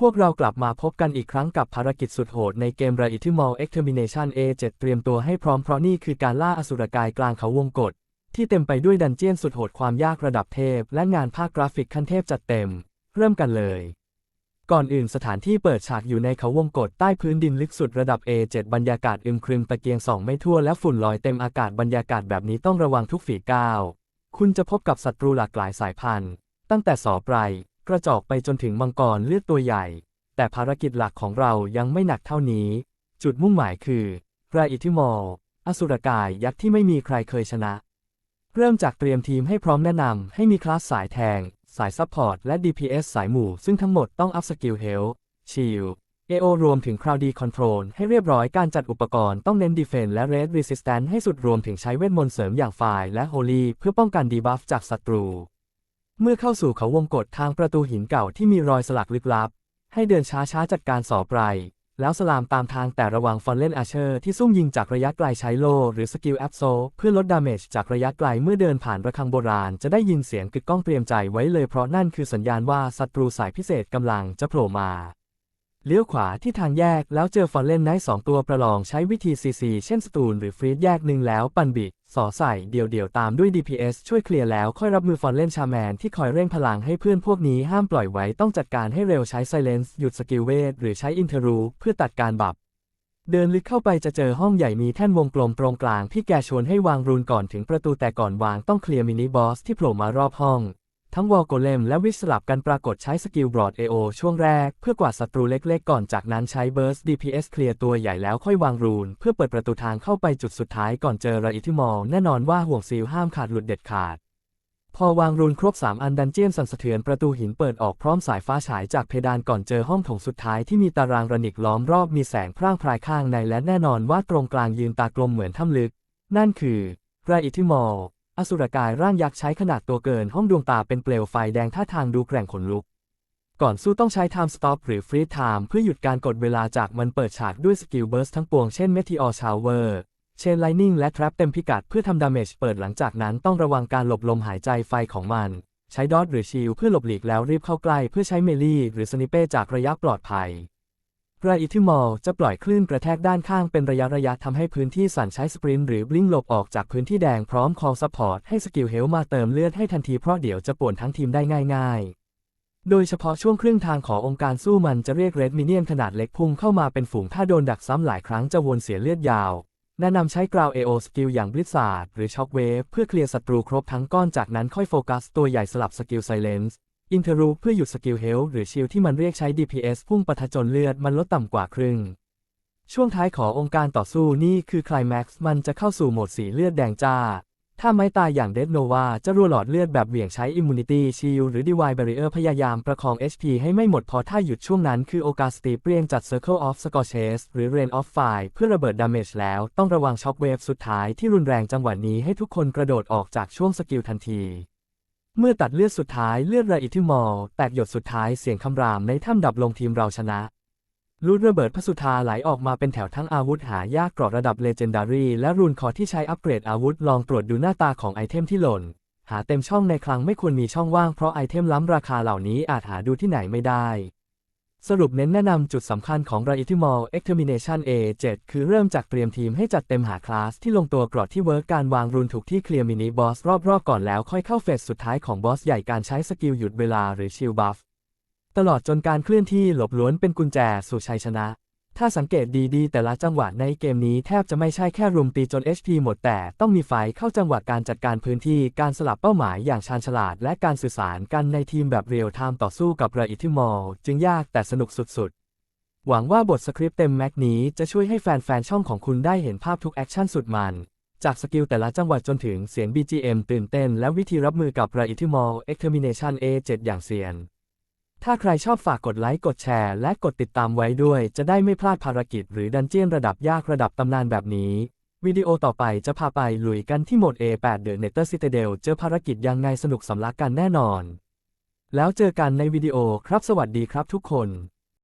พวกเรากลับมาพบกันอีกครั้งกับภารกิจสุดโหดในเกม r a i t i m a l Extermination A7 เตรียมตัวให้พร้อมเพราะนี่คือการล่าอสุรกายกลางเขาวงกฏที่เต็มไปด้วยดันเจียนสุดโหดความยากระดับเทพ และงานภาคกราฟิกขั้นเทพจัดเต็ม เริ่มกันเลย ก่อนอื่นสถานที่เปิดฉากอยู่ในเขาวงกฏใต้พื้นดินลึกสุดระดับ A7 บรรยากาศอึมครึมตะเกียงส่องไม่ทั่วและฝุ่นลอยเต็มอากาศบรรยากาศแบบนี้ต้องระวังทุกฝีก้าว คุณจะพบกับศัตรูหลากหลายสายพันธุ์ ตั้งแต่สอไพร กระจอกไปจนถึงมังกรเลือดตัวใหญ่ แต่ภารกิจหลักของเรายังไม่หนักเท่านี้ จุดมุ่งหมายคือไรอิทิมอล อสุรกายยักษ์ที่ไม่มีใครเคยชนะ เริ่มจากเตรียมทีมให้พร้อมแนะนำให้มีคลาสสายแทง สายซัพพอร์ต และ DPS สายหมู่ ซึ่งทั้งหมดต้องอัพสกิลเฮลชิล AO รวมถึง Crowd Control ให้เรียบร้อยการจัดอุปกรณ์ต้องเน้น Defense และ Red Resistance ให้สุดรวมถึงใช้เวทมนต์เสริมอย่างไฟและ Holy เพื่อป้องกันดีบัฟจากศัตรู เมื่อเข้าสู่เขาวงกฏทางประตูหินเก่าที่มีรอยสลักลึกลับ ให้เดินช้าๆจัดการสอไพรแล้วสลามตามทางแต่ระวังฟอนเล่นอาเชอร์ที่ซุ่มยิงจากระยะไกลใช้โล หรือสกิลแอปโซ เพื่อลดดาเมจจากระยะไกลเมื่อเดินผ่านระฆังโบราณ จะได้ยินเสียงกึกก้องเตรียมใจไว้เลยเพราะนั่นคือสัญญาณว่าศัตรูสายพิเศษกำลังจะโผล่มา เลี้ยวขวาที่ทางแยกแล้วเจอฟอนเล่นไนท์สองตัวประลองใช้วิธี CC เช่นสตูนหรือฟรีดแยกหนึ่งแล้วปันบิสอใส่เดี่ยวๆตามด้วย DPS ช่วยเคลียร์แล้วค่อยรับมือฟอนเล่นชาแมนที่คอยเร่งพลังให้เพื่อนพวกนี้ห้ามปล่อยไว้ต้องจัดการให้เร็วใช้ Silence หยุดสกิลเวทหรือใช้ Interru เพื่อตัดการบับ เดินลึกเข้าไปจะเจอห้องใหญ่มีแท่นวงกลมตรงกลางพี่แกชวนให้วางรูนก่อนถึงประตูแต่ก่อนวางต้องเคลียร์มินิบอสที่โผล่มารอบห้อง ทั้งวอลโกเลมและวิสลับกันปรากฏใช้สกิลบรอด AO ช่วงแรก เพื่อกวาดศัตรูเล็กๆ ก่อนจากนั้นใช้เบิร์ส DPS เคลียร์ตัวใหญ่แล้วค่อยวางรูน เพื่อเปิดประตูทางเข้าไปจุดสุดท้ายก่อนเจอราอิทิมอลแน่นอนว่าห่วงซีลห้ามขาดหลุดเด็ดขาด พอวางรูนครบ 3 อันดันเจียนสั่นสะเทือนประตูหินเปิดออกพร้อมสายฟ้าฉายจากเพดานก่อนเจอห้องโถงสุดท้ายที่มีตารางระนิกล้อมรอบมีแสงพร่างพรายข้างในและแน่นอนว่าตรงกลางยืนตากลมเหมือนถ้ำลึก นั่นคือไรอิทิมอล อสุรกายร่างยักษ์ใช้ขนาดตัวเกินห้องดวงตาเป็นเปลวไฟแดงท่าทางดูแกร่งขนลุก ก่อนสู้ต้องใช้ Time Stop หรือ Freeze Time เพื่อหยุดการกดเวลาจากมันเปิดฉากด้วยสกิลเบิร์สทั้งปวงเช่น Meteor Shower เชนไลนิ่งและ Trap เต็มพิกัดเพื่อทำดาเมจเปิดหลังจากนั้นต้องระวังการหลบลมหายใจไฟของมัน ใช้ดอทหรือชิลเพื่อหลบหลีกแล้วรีบเข้าใกล้เพื่อใช้เมลี่หรือสนิเป้จากระยะปลอดภัย ไรอิทิมอลจะปล่อยคลื่นกระแทกด้านข้างเป็นระยะระยะทำให้พื้นที่สั่นใช้สปรินต์หรือบลิงหลบออกจากพื้นที่แดงพร้อมคอลซัพพอร์ตให้สกิลเฮลมาเติมเลือดให้ทันทีเพราะเดี๋ยวจะป่วนทั้งทีมได้ง่ายๆโดยเฉพาะช่วงครึ่งทางขององค์การสู้มันจะเรียกเรดมิเนียนขนาดเล็กพุ่งเข้ามาเป็นฝูงถ้าโดนดักซ้ำหลายครั้งจะวนเสียเลือดยาว แนะนำใช้กราว AO สกิลอย่างบลิซาร์ดหรือช็อคเวฟเพื่อเคลียร์ศัตรูครบทั้งก้อนจากนั้นค่อยโฟกัสตัวใหญ่สลับสกิลไซเลนส์ อินเทอร์รูเพื่อหยุดสกิลเฮลหรือชิลที่มันเรียกใช้ DPS พุ่งปะทะจนเลือดมันลดต่ำกว่าครึ่ง ช่วงท้ายขององค์การต่อสู้นี่คือไคลแม็กซ์มันจะเข้าสู่โหมดสีเลือดแดงจ้า ถ้าไม้ตายอย่างเดดโนวาจะรัวหลอดเลือดแบบเหวี่ยงใช้ Immunity Shield หรือ Divine Barrier พยายามประคอง HP ให้ไม่หมดพอถ้าหยุดช่วงนั้นคือโอกาสตีเปรียงจัด Circle of Scorches หรือ Rain of Fire เพื่อระเบิดดาเมจแล้วต้องระวังช็อคเวฟสุดท้ายที่รุนแรงจังหวะนี้ให้ทุกคนกระโดดออกจากช่วงสกิลทันที เมื่อตัดเลือดสุดท้ายเลือดระอิทิมอลแตกหยดสุดท้ายเสียงคำรามในถ้ำดับลงทีมเราชนะ ลูดระเบิดพระสุธาไหลออกมาเป็นแถวทั้งอาวุธหายากเกราะระดับเลเจนดารีและรูนคอที่ใช้อัปเกรดอาวุธลองตรวจดูหน้าตาของไอเทมที่หล่น หาเต็มช่องในคลังไม่ควรมีช่องว่างเพราะไอเทมล้ำราคาเหล่านี้อาจหาดูที่ไหนไม่ได้ สรุปเน้นแนะนำจุดสำคัญของ r a i t i m a l Extermination A7 คือเริ่มจากเตรียมทีมให้จัดเต็มหาคลาสที่ลงตัวกรอดที่เวิร์กการวางรูนถูกที่เคลียร์มินิบอสรอบๆ ก่อนแล้วค่อยเข้าเฟสสุดท้ายของบอสใหญ่การใช้สกิลหยุดเวลาหรือชิลบัฟตลอดจนการเคลื่อนที่หลบล้วนเป็นกุญแจสู่ชัยชนะ ถ้าสังเกตดีๆ แต่ละจังหวะในเกมนี้แทบจะไม่ใช่แค่รุมตีจน HP หมดแต่ต้องมีไฟเข้าจังหวะการจัดการพื้นที่การสลับเป้าหมายอย่างชาญฉลาด และการสื่อสารกันในทีมแบบเรียลไทม์ต่อสู้กับไรอิทิมอลจึงยากแต่สนุกสุดๆ หวังว่าบทสคริปต์เต็มแม็กนี้จะช่วยให้แฟนๆ ช่องของคุณได้เห็นภาพทุกแอคชั่นสุดมันจากสกิลแต่ละจังหวะจนถึงเสียง BGM ตื่นเต้น และวิธีรับมือกับไรอิทิมอล Extermination A7 อย่างเซียน ถ้าใครชอบฝากกดไลค์ กดแชร์ และกดติดตามไว้ด้วย จะได้ไม่พลาดภารกิจหรือดันเจียนระดับยากระดับตำนานแบบนี้ วิดีโอต่อไปจะพาไปลุยกันที่โหมด A8 The Netter Citadel เจอภารกิจยังไงสนุกสำลักกันแน่นอน แล้วเจอกันในวิดีโอครับสวัสดีครับทุกคน